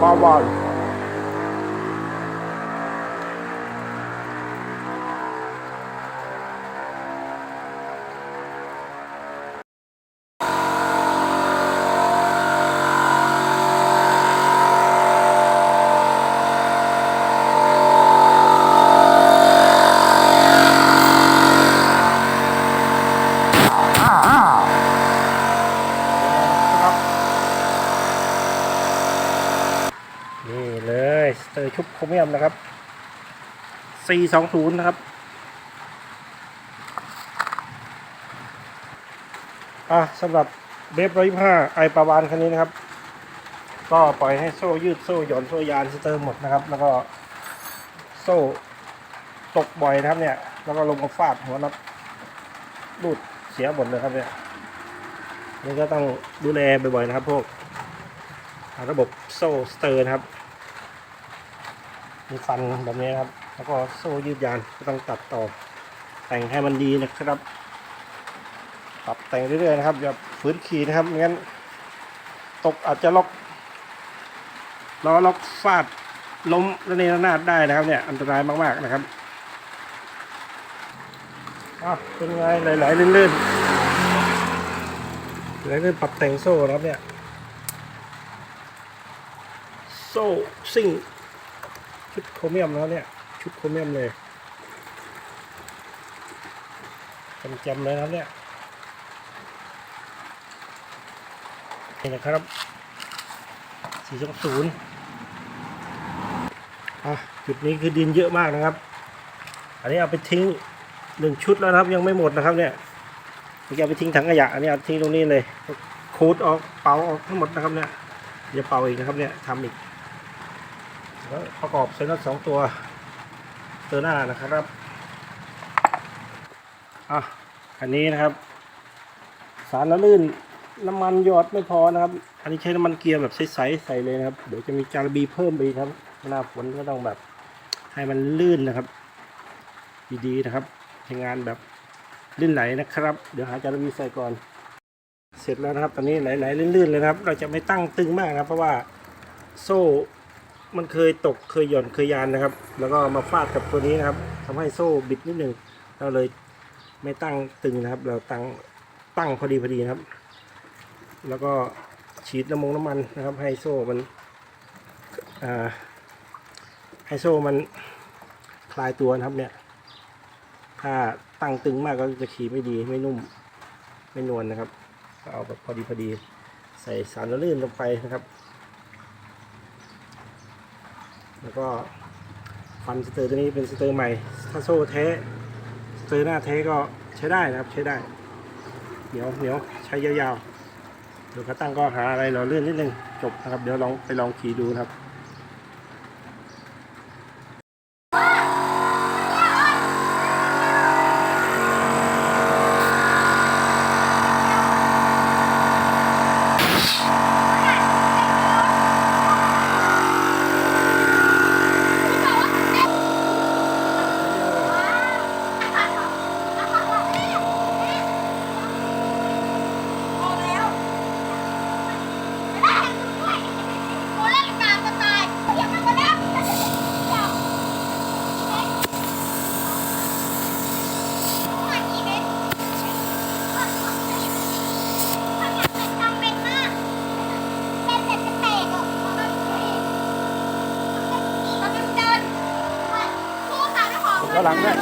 mamãe เลยสเตอร์ชุบโครเมียมนะครับ 420 นะครับอะสำหรับเบฟร้อยห้าไอปาวานคันนี้นะครับ ก็ปล่อยให้โซ่ยืดโซ่หย่อนโซ่ยานสเตอร์หมดนะครับ แล้วก็โซ่ตกบ่อยนะครับเนี่ย แล้วก็ลงมาฟาดหัวน็อตรูดเสียหมดเลยครับเนี่ยนี่ก็ต้องดูแลบ่อยๆนะครับพวกระบบโซ่สเตอร์นะครับ มีฟันแบบนี้ครับ แล้วก็โซ่ยืดยานก็ต้องตัดต่อ แต่งให้มันดีนะครับปรับแต่งเรื่อยๆนะครับอย่าฝืนขี่นะครับไม่งั้นตกอาจจะล็อกล้อล็อกฟาดล้มระเนระนาดได้นะครับเนี่ยอันตรายมากๆนะครับอะเป็นไงไหลๆลื่นๆไหลลื่นปรับแต่งโซ่นะครับเนี่ยโซ่ซิ่ง ชุดโครเมียมแล้วเนี่ย ชุดโครเมียมเลยจำๆเลยนะครับเนี่ยนี่นะครับสี่สองศูนย์อะจุดนี้คือดินเยอะมากนะครับ อันนี้เอาไปทิ้งหนึ่งชุดแล้วนะครับยังไม่หมดนะครับเนี่ยเมื่อกี้เอาไปทิ้งถังขยะอันนี้เอาทิ้งตรงนี้เลยคูดออกเป่าออกทั้งหมดนะครับเนี่ยอย่าเป่าอีกนะครับเนี่ยทำอีก แล้วประกอบเซนต์สองตัวเตัวหน้านะครับอะอันนี้นะครับ สารละลื่นน้ำมันหยอดไม่พอนะครับ อันนี้ใช้น้ำมันเกียร์แบบใสๆใส่เลยนะครับ เดี๋ยวจะมีจารบีเพิ่มไปครับหน้าฝนก็ต้องแบบให้มันลื่นนะครับ ดีๆนะครับใช้งานแบบลื่นไหลนะครับ เดี๋ยวหาจารบีใส่ก่อน เสร็จแล้วนะครับ ตอนนี้ไหลๆลื่นๆเลยนะครับ เราจะไม่ตั้งตึงมากนะเพราะว่าโซ่ มันเคยตกเคยหย่อนเคยยานนะครับ แล้วก็มาฟาดกับตัวนี้นะครับทำให้โซ่บิดนิดหนึ่งเราเลยไม่ตั้งตึงนะครับ เราตั้งตั้งพอดีพอดีนะครับ แล้วก็ฉีดน้ำมงน้ำมันนะครับ ให้โซ่มันให้โซ่มันคลายตัวนะครับเนี่ย ถ้าตั้งตึงมากก็จะขี่ไม่ดีไม่นุ่มไม่นวลนะครับ ก็เอาแบบพอดีพอดี ใส่สารละลื่นลงไปนะครับ แล้วก็ฟันสเตอร์ตัวนี้เป็นสเตอร์ใหม่ ถ้าโซ่แท้สเตอร์หน้าแท้ก็ใช้ได้นะครับ ใช้ได้เหนียวเหนียวใช้ยาวๆเดี๋ยวกระตั้งก็หาอะไรเราเลื่อนนิดนึงจบนะครับ เดี๋ยวลองไปลองขี่ดูนะครับ หลังด้วย